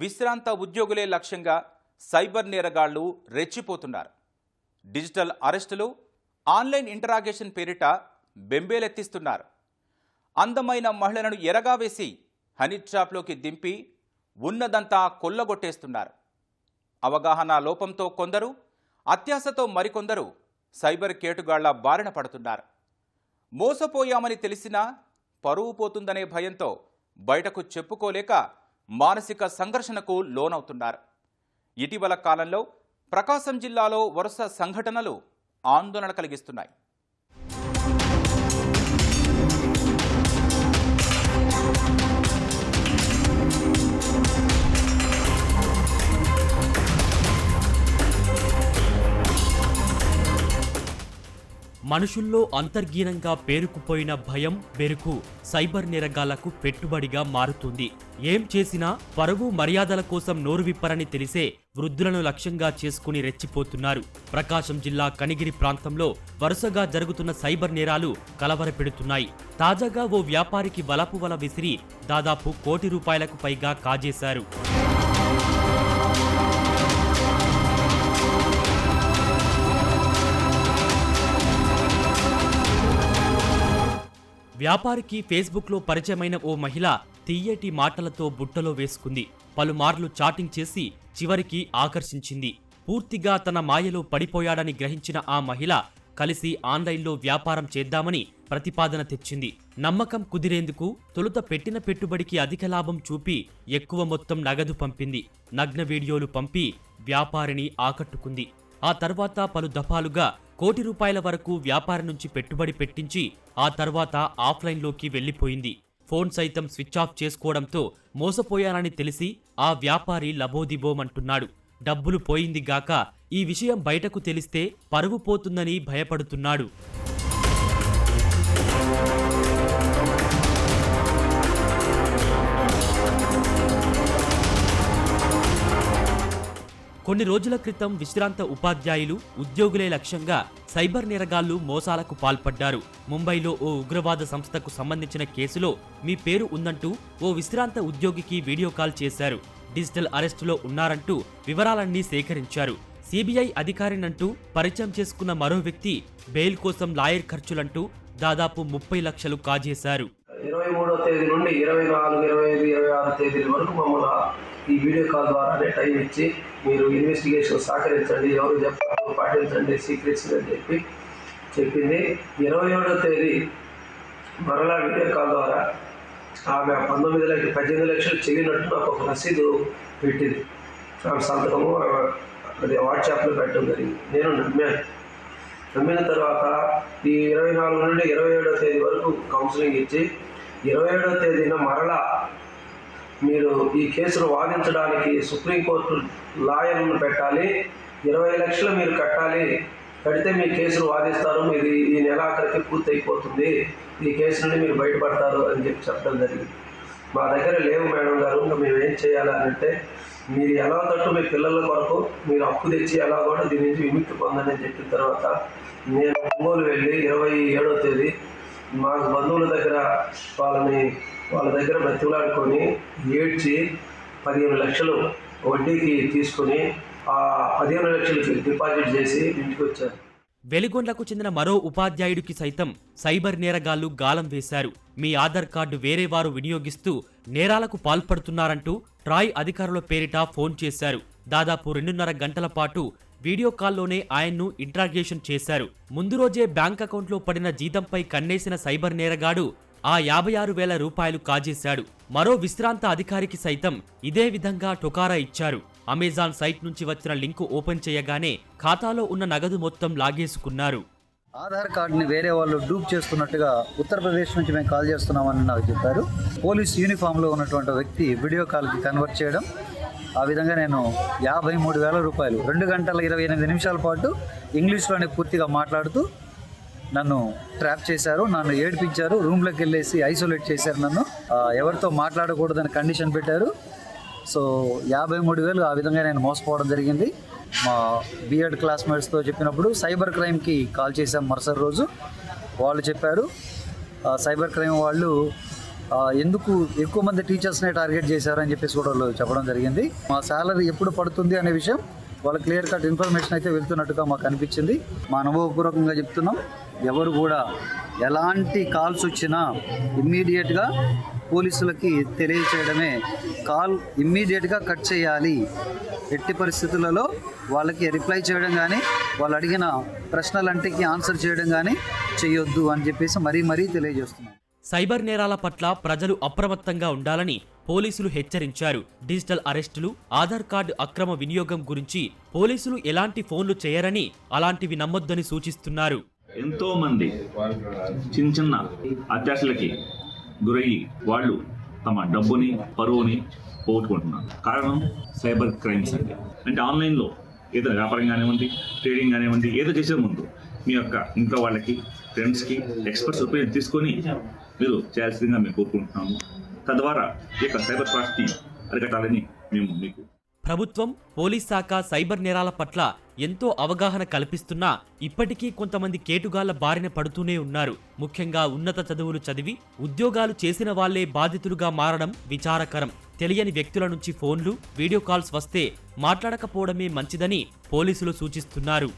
విశ్రాంత ఉద్యోగులే లక్ష్యంగా సైబర్ నేరగాళ్ళు రెచ్చిపోతున్నారు. డిజిటల్ అరెస్టులు ఆన్లైన్ ఇంటరాగేషన్ పేరిట బెంబేలెత్తిస్తున్నారు. అందమైన మహిళలను ఎరగా వేసి హనీ ట్రాప్లోకి దింపి ఉన్నదంతా కొల్లగొట్టేస్తున్నారు. అవగాహన లోపంతో కొందరు అత్యాశతో మరికొందరు సైబర్ కేటుగాళ్ళ బారిన పడుతున్నారు. మోసపోయామని తెలిసినా పరువు పోతుందనే భయంతో బయటకు చెప్పుకోలేక మానసిక సంఘర్షణకు లోనవుతున్నారు. ఇటీవల కాలంలో ప్రకాశం జిల్లాలో వరుస సంఘటనలు ఆందోళన కలిగిస్తున్నాయి. మనుషుల్లో అంతర్గీనంగా పేరుకుపోయిన భయం బెరుకు సైబర్ నిరగాలకు పెట్టుబడిగా మారుతుంది. ఏం చేసినా పరువు మర్యాదల కోసం నోరు విప్పరని తెలిసే వృద్ధులను లక్ష్యంగా చేసుకుని రెచ్చిపోతున్నారు. ప్రకాశం జిల్లా కనిగిరి ప్రాంతంలో వరుసగా జరుగుతున్న సైబర్ నేరాలు కలవరపెడుతున్నాయి. తాజాగా ఓ వ్యాపారికి వలపు వల విసిరి దాదాపు కోటి రూపాయలకు పైగా కాజేశారు. వ్యాపారికి ఫేస్బుక్లో పరిచయమైన ఓ మహిళ తీయటి మాటలతో బుట్టలో వేసుకుంది. పలుమార్లు చాటింగ్ చేసి చివరికి ఆకర్షించింది. పూర్తిగా తన మాయలో పడిపోయాడని గ్రహించిన ఆ మహిళ కలిసి ఆన్లైన్లో వ్యాపారం చేద్దామని ప్రతిపాదన తెచ్చింది. నమ్మకం కుదిరేందుకు తొలుత పెట్టిన పెట్టుబడికి అధిక లాభం చూపి ఎక్కువ మొత్తం నగదు పంపింది. నగ్న వీడియోలు పంపి వ్యాపారిని ఆకట్టుకుంది. ఆ తర్వాత పలు దఫాలుగా కోటి రూపాయల వరకు వ్యాపారం నుంచి పెట్టుబడి పెట్టించి ఆ తర్వాత ఆఫ్లైన్లోకి వెళ్ళిపోయింది ఫోన్ సైతం స్విచ్ ఆఫ్ చేసుకోవడంతో మోసపోయానని తెలిసి ఆ వ్యాపారి లబోదిబోమంటున్నాడు. డబ్బులు పోయిందిగాక ఈ విషయం బయటకు తెలిస్తే పరువు పోతుందని భయపడుతున్నాడు. కొన్ని రోజుల క్రితం విశ్రాంత ఉపాధ్యాయులు ఉద్యోగులే లక్ష్యంగా సైబర్ నేరగాళ్ళు మోసాలకు పాల్పడ్డారు. ముంబైలో ఓ ఉగ్రవాద సంస్థకు సంబంధించిన కేసులో మీ పేరు ఉందంటూ ఓ విశ్రాంత ఉద్యోగికి వీడియో కాల్ చేశారు. డిజిటల్ అరెస్టులో ఉన్నారంటూ వివరాలన్నీ సేకరించారు. సిబిఐ అధికారినంటూ పరిచయం చేసుకున్న మరో వ్యక్తి బెయిల్ కోసం లాయర్ ఖర్చులంటూ దాదాపు ముప్పై లక్షలు కాజేశారు. ఇరవై మూడో తేదీ నుండి ఇరవై నాలుగు ఇరవై ఐదు ఇరవై ఆరు తేదీల వరకు మమ్మల్ని ఈ వీడియో కాల్ ద్వారానే టైం ఇచ్చి మీరు ఇన్వెస్టిగేషన్ సహకరించండి ఎవరు చెప్పారు పాటించండి సీక్రెట్స్ అని చెప్పి చెప్పింది. ఇరవై ఏడో తేదీ మరలా వీడియో కాల్ ద్వారా ఆమె పంతొమ్మిది లక్షలు పద్దెనిమిది లక్షలు చెల్లినట్టు నాకు ఒక రసీదు పెట్టింది. ఆమె సంతకము అది వాట్సాప్లో పెట్టడం జరిగింది. నేను నమ్మాను. నమ్మిన తర్వాత ఈ ఇరవై నాలుగు నుండి ఇరవై ఏడో తేదీ వరకు కౌన్సిలింగ్ ఇచ్చి ఇరవై ఏడో తేదీన మరలా మీరు ఈ కేసును వాదించడానికి సుప్రీంకోర్టు లాయర్లను పెట్టాలి. ఇరవై లక్షలు మీరు కట్టాలి. కడితే మీ కేసును వాదిస్తారు. మీది ఈ నెలాఖరికి పూర్తి అయిపోతుంది ఈ కేసు నుండి మీరు బయటపడతారు అని చెప్పి చెప్పడం జరిగింది. మా దగ్గర లేవు మేడం గారు. ఇంకా మేము ఏం చేయాలి అంటే మీరు ఎలా తట్టు మీ పిల్లల కొరకు మీరు అప్పు తెచ్చి ఎలా కూడా దీని నుంచి విముక్తి పొందని చెప్పిన తర్వాత నేను ఒంగోలు వెళ్ళి ఇరవై ఏడో తేదీ మా బంధువుల దగ్గర వాళ్ళని వాళ్ళ దగ్గర బ్రతిలాడుకొని ఏడ్చి పదిహేను లక్షలు వడ్డీకి తీసుకుని ఆ పదిహేను లక్షలు డిపాజిట్ చేసి ఇంటికి వచ్చారు వెలిగొండ్లకు చెందిన మరో ఉపాధ్యాయుడికి సైతం సైబర్ నేరగాళ్ళు గాలం వేశారు. మీ ఆధార్ కార్డు వేరే వారు వినియోగిస్తూ నేరాలకు పాల్పడుతున్నారంటూ ట్రాయ్ అధికారుల పేరిట ఫోన్ చేశారు. దాదాపు రెండున్నర గంటల పాటు వీడియో కాల్లోనే ఆయన్ను ఇంట్రాగేషన్ చేశారు. ముందు రోజే బ్యాంక్ అకౌంట్లో పడిన జీతంపై కన్నేసిన సైబర్ నేరగాడు ఆ యాభై ఆరు వేల రూపాయలు కాజేశాడు. మరో విశ్రాంత అధికారికి సైతం ఇదే విధంగా టొకారా ఇచ్చారు. అమెజాన్ సైట్ నుంచి వచ్చిన లింకు ఓపెన్ చేయగానే ఖాతాలో ఉన్న నగదు మొత్తం లాగేసుకున్నారు. ఆధార్ కార్డుని వేరే వాళ్ళు డూప్ చేస్తున్నట్టుగా ఉత్తరప్రదేశ్ నుంచి మేము కాల్ చేస్తున్నామని నాకు చెప్పారు. పోలీస్ యూనిఫామ్లో ఉన్నటువంటి వ్యక్తి వీడియో కాల్కి కన్వర్ట్ చేయడం ఆ విధంగా నేను యాభై మూడు వేల రూపాయలు రెండు గంటల ఇరవై ఎనిమిది నిమిషాల పాటు ఇంగ్లీష్లోనే పూర్తిగా మాట్లాడుతూ నన్ను ట్రాప్ చేశారు నన్ను ఏడిపించారు రూమ్లోకి వెళ్ళేసి ఐసోలేట్ చేశారు నన్ను. ఎవరితో మాట్లాడకూడదని కండిషన్ పెట్టారు. సో యాభై మూడు వేలు ఆ విధంగా నేను మోసపోవడం జరిగింది. మా బీఎడ్ క్లాస్మేట్స్తో చెప్పినప్పుడు సైబర్ క్రైమ్కి కాల్ చేశాం మరుసటి రోజు. వాళ్ళు చెప్పారు సైబర్ క్రైమ్ వాళ్ళు ఎందుకు ఎక్కువ మంది టీచర్స్నే టార్గెట్ చేశారని చెప్పేసి కూడా వాళ్ళు చెప్పడం జరిగింది. మా శాలరీ ఎప్పుడు పడుతుంది అనే విషయం వాళ్ళ క్లియర్ కట్ ఇన్ఫర్మేషన్ అయితే వెళ్తున్నట్టుగా మాకు అనిపించింది. మా అనుభవపూర్వకంగా చెప్తున్నాం ఎవరు కూడా ఎలాంటి కాల్స్ వచ్చినా ఇమ్మీడియట్గా పోలీసులకి తెలియచేయడమే. కాల్ ఇమ్మీడియట్గా కట్ చేయాలి. ఎట్టి పరిస్థితులలో వాళ్ళకి రిప్లై చేయడం కానీ వాళ్ళు అడిగిన ప్రశ్నలంటికి ఆన్సర్ చేయడం కానీ చేయొద్దు అని చెప్పేసి మరీ మరీ తెలియజేస్తున్నాం. సైబర్ నేరాల పట్ల ప్రజలు అప్రమత్తంగా ఉండాలని పోలీసులు హెచ్చరించారు. డిజిటల్ అరెస్టులు ఆధార్ కార్డు అక్రమ వినియోగం గురించి పోలీసులు ఎలాంటి ఫోన్లు చేయరని అలాంటివి నమ్మొద్దని సూచిస్తున్నారు. ఎంతో మంది చిన్న చిన్న అత్యాశలకి గురయ్యి వాళ్ళు తమ డబ్బుని పరువుని పోగొట్టుకుంటున్నారు. కారణం సైబర్ క్రైమ్స్ అండి. అంటే ఆన్లైన్లో ఏదో వ్యాపారం కానివ్వండి ట్రేడింగ్ కానివ్వండి ఏదో చేసే ముందు మీ యొక్క ఇంట్లో వాళ్ళకి ఫ్రెండ్స్కి ఎక్స్పర్ట్స్ ఒపీనియన్ తీసుకొని మీరు చేయాల్సిందిగా మేము కోరుకుంటున్నాము. తద్వారా ఈ యొక్క సైబర్ ఫ్రాడ్ని అరికట్టాలని మేము మీకు ప్రభుత్వం పోలీస్ శాఖ సైబర్ నేరాల పట్ల ఎంతో అవగాహన కల్పిస్తున్నా ఇప్పటికీ కొంతమంది కేటుగాళ్ళ బారిన పడుతూనే ఉన్నారు. ముఖ్యంగా ఉన్నత చదువులు చదివి ఉద్యోగాలు చేసిన వాళ్ళే బాధితులుగా మారడం విచారకరం. తెలియని వ్యక్తుల నుంచి ఫోన్లు వీడియో కాల్స్ వస్తే మాట్లాడకపోవడమే మంచిదని పోలీసులు సూచిస్తున్నారు.